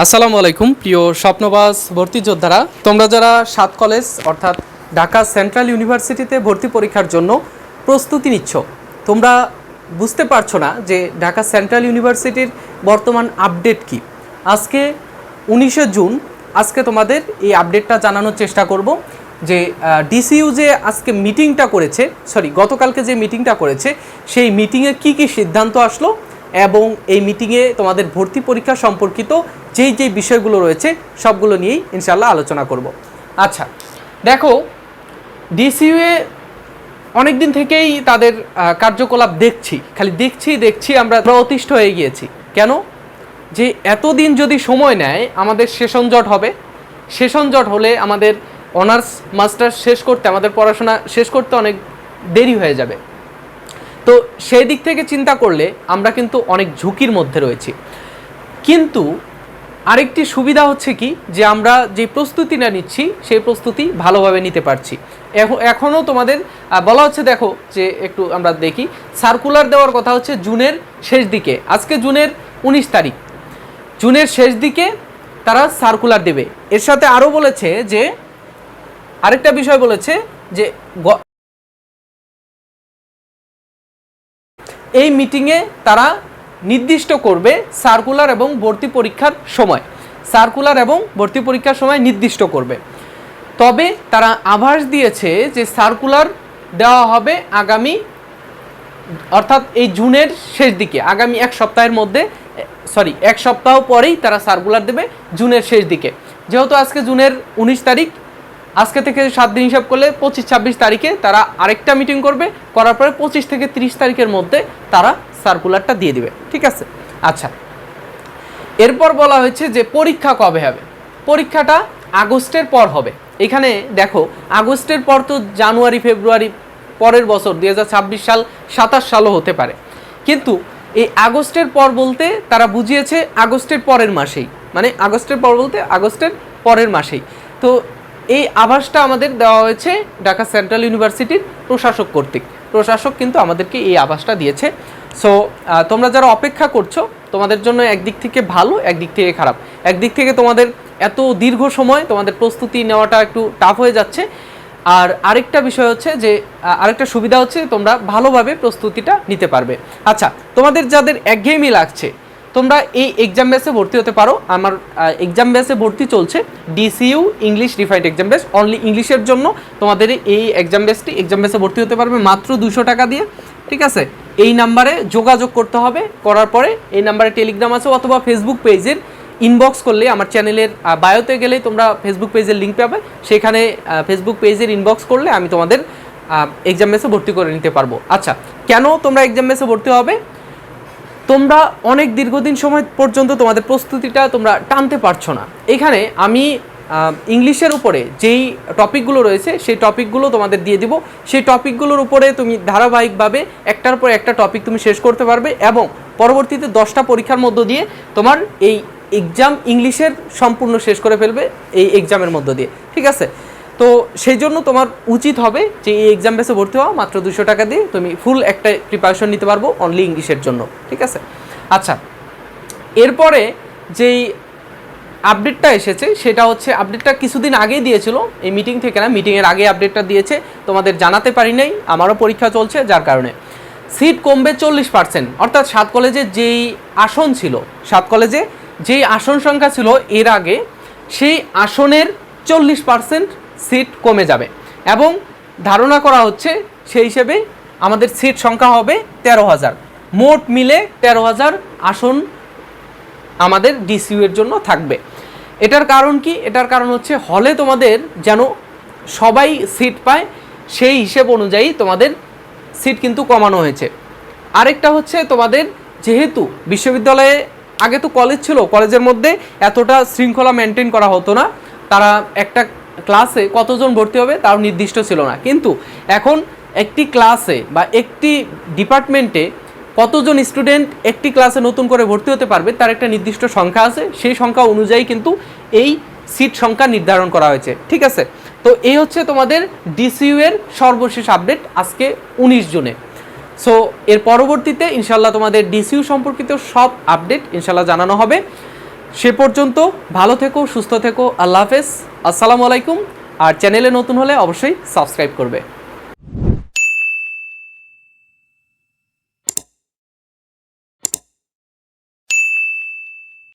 আসসালামু আলাইকুম, প্রিয় স্বপ্নবাস ভর্তি যোদ্ধারা। তোমরা যারা সাত কলেজ, অর্থাৎ ঢাকা সেন্ট্রাল ইউনিভার্সিটিতে ভর্তি পরীক্ষার জন্য প্রস্তুতি নিচ্ছ, তোমরা বুঝতে পারছ না যে ঢাকা সেন্ট্রাল ইউনিভার্সিটির বর্তমান আপডেট কি। আজকে উনিশে জুন, আজকে তোমাদের এই আপডেটটা জানানোর চেষ্টা করব যে ডিসিইউ যে আজকে মিটিংটা করেছে, সরি, গতকালকে যে মিটিংটা করেছে, সেই মিটিংয়ে কি কি সিদ্ধান্ত আসলো এবং এই মিটিংয়ে তোমাদের ভর্তি পরীক্ষা সম্পর্কিত যেই যেই বিষয়গুলো রয়েছে, সবগুলো নিয়েই ইনশাল্লাহ আলোচনা করব। আচ্ছা দেখো ডিসিউএ অনেক দিন থেকেই তাদের কার্যকলাপ দেখছি। খালি দেখছি দেখছি আমরা অতিষ্ঠ হয়ে গিয়েছি। কেন? যে এতদিন যদি সময় নেয়, আমাদের সেশন জট হবে। সেশন জট হলে আমাদের অনার্স, মাস্টার্স শেষ করতে, আমাদের পড়াশোনা শেষ করতে অনেক দেরি হয়ে যাবে। তো সেই দিক থেকে চিন্তা করলে আমরা কিন্তু অনেক ঝুঁকির মধ্যে রয়েছি। কিন্তু আরেকটি সুবিধা হচ্ছে কি? যে আমরা যে প্রস্তুতিটা নিচ্ছি, সেই প্রস্তুতি ভালোভাবে নিতে পারছি। এখন এখনও তোমাদের বলা হচ্ছে দেখো যে একটু আমরা দেখি সার্কুলার দেওয়ার কথা হচ্ছে জুনের শেষ দিকে। আজকে জুনের উনিশ তারিখ। জুনের শেষ দিকে তারা সার্কুলার দেবে। এর সাথে আরও বলেছে যে, আরেকটা বিষয় বলেছে যে এই মিটিংয়ে তারা নির্দিষ্ট করবে সার্কুলার এবং ভর্তি পরীক্ষার সময়। সার্কুলার এবং ভর্তি পরীক্ষার সময় নির্দিষ্ট করবে। তবে তারা আভাস দিয়েছে যে সার্কুলার দেওয়া হবে আগামী, অর্থাৎ এই জুনের শেষ দিকে, আগামী এক সপ্তাহের মধ্যে, সরি, এক সপ্তাহ পরেই তারা সার্কুলার দেবে জুনের শেষ দিকে। যেহেতু আজকে জুনের উনিশ তারিখ আজকে থেকে সাত দিন হিসাব করলে পঁচিশ ছাব্বিশ তারিখে তারা আরেকটা মিটিং করবে, করার পরে পঁচিশ থেকে তিরিশ তারিখের মধ্যে তারা সার্কুলারটা দিয়ে দিবে, ঠিক আছে? আচ্ছা এরপর বলা হয়েছে যে পরীক্ষা কবে হবে? পরীক্ষাটা আগস্টের পর হবে। এখানে দেখো, আগস্টের পর তো জানুয়ারি, ফেব্রুয়ারি পরের বছর দু হাজার ছাব্বিশ সাল, সাতাশ সালও হতে পারে। কিন্তু এই আগস্টের পর বলতে তারা বুঝিয়েছে আগস্টের পরের মাসেই। মানে আগস্টের পর বলতে আগস্টের পরের মাসেই। তো এই আভাসটা আমাদের দেওয়া হয়েছে ঢাকা সেন্ট্রাল ইউনিভার্সিটির প্রশাসক কর্তৃক। প্রশাসক কিন্তু আমাদেরকে এই আভাসটা দিয়েছে। সো তোমরা যারা অপেক্ষা করছ, তোমাদের জন্য একদিক থেকে ভালো, একদিক থেকে খারাপ। একদিক থেকে তোমাদের এত দীর্ঘ সময় তোমাদের প্রস্তুতি নেওয়াটা একটু টাফ হয়ে যাচ্ছে। আর আরেকটা বিষয় হচ্ছে যে আরেকটা সুবিধা হচ্ছে তোমরা ভালোভাবে প্রস্তুতিটা নিতে পারবে। আচ্ছা তোমাদের যাদের একঘেয়েমি লাগছে তোমরা এই এক্সাম বেসে ভর্তি হতে পারো। আমার এক্সাম বেসে ভর্তি চলছে DCU English refined exam base only ইংলিশের জন্য তোমাদের এই এক্সাম বেসটি এক্সাম বেসে ভর্তি হতে পারবে মাত্র দুশো টাকা দিয়ে। ঠিক আছে? এই নাম্বারে যোগাযোগ করতে হবে। করার পরে এই নাম্বারে টেলিগ্রাম আছে অথবা ফেসবুক পেজের ইনবক্স করলে আমার চ্যানেলের বায়োতে গেলেই তোমরা ফেসবুক পেজের লিঙ্ক পাবে। সেখানে ফেসবুক পেজের ইনবক্স করলে আমি তোমাদের এক্সাম মেসে ভর্তি করে নিতে পারব। আচ্ছা কেন তোমরা এক্সাম মেসে ভর্তি হবে? তোমরা অনেক দীর্ঘদিন সময় পর্যন্ত তোমাদের প্রস্তুতিটা তোমরা টানতে পারছ না। এখানে আমি ইংলিশের উপরে যেই টপিকগুলো রয়েছে, সেই টপিকগুলো তোমাদের দিয়ে দিব। সেই টপিকগুলোর উপরে তুমি ধারাবাহিকভাবে একটার পর একটা টপিক তুমি শেষ করতে পারবে এবং পরবর্তীতে দশটা পরীক্ষার মধ্য দিয়ে তোমার এই এক্সাম ইংলিশের সম্পূর্ণ শেষ করে ফেলবে, এই এক্সামের মধ্য দিয়ে। ঠিক আছে? তো সেই জন্য তোমার উচিত হবে যে এই এক্সাম বেসে ভর্তি হওয়া, মাত্র দুশো টাকা দিয়ে তুমি ফুল একটা প্রিপারেশন নিতে পারব অনলি ইংলিশের জন্য, ঠিক আছে? আচ্ছা এরপরে যেই আপডেটটা এসেছে, সেটা হচ্ছে আপডেটটা কিছুদিন আগেই দিয়েছিল, এই মিটিং থেকে না মিটিংয়ের আগে আপডেটটা দিয়েছে, তোমাদের জানাতে পারি নাই, আমারও পরীক্ষা চলছে, যার কারণে। সিট কমবে চল্লিশ পার্সেন্ট অর্থাৎ সাত কলেজে যেই আসন ছিল, সাত কলেজে যেই আসন সংখ্যা ছিল এর আগে, সেই আসনের চল্লিশ পার্সেন্ট সিট কমে যাবে। এবং ধারণা করা হচ্ছে সেই হিসেবে আমাদের সিট সংখ্যা হবে তেরো হাজার। মোট মিলে তেরো হাজার আসন আমাদের ডিসিউ এর জন্য থাকবে। এটার কারণ কি? এটার কারণ হচ্ছে হলে তোমাদের যেন সবাই সিট পায়, সেই হিসেব অনুযায়ী তোমাদের সিট কিন্তু কমানো হয়েছে। আরেকটা হচ্ছে তোমাদের যেহেতু বিশ্ববিদ্যালয়ে আগে তো কলেজ ছিল কলেজের মধ্যে এতটা শৃঙ্খলা মেনটেন করা হতো না। তারা একটা ক্লাসে কতজন ভর্তি হবে তাও নির্দিষ্ট ছিল না। কিন্তু এখন একটি ক্লাসে বা একটি ডিপার্টমেন্টে কতজন স্টুডেন্ট একটি ক্লাসে নতুন করে ভর্তি হতে পারবে তার একটা নির্দিষ্ট সংখ্যা আছে। সেই সংখ্যা অনুযায়ী কিন্তু এই সিট সংখ্যা নির্ধারণ করা হয়েছে। ঠিক আছে? তো এই হচ্ছে তোমাদের ডিসিইউ এর সর্বশেষ আপডেট আজকে উনিশ জুনে। সো এর পরবর্তীতে ইনশাল্লাহ তোমাদের ডিসিউ সম্পর্কিত সব আপডেট ইনশাল্লাহ জানানো হবে। সে পর্যন্ত ভালো থেকো, সুস্থ থেকো, আল্লাহ হাফেজ। আসসালামু আলাইকুম। আর চ্যানেলে নতুন হলে অবশ্যই সাবস্ক্রাইব করবে।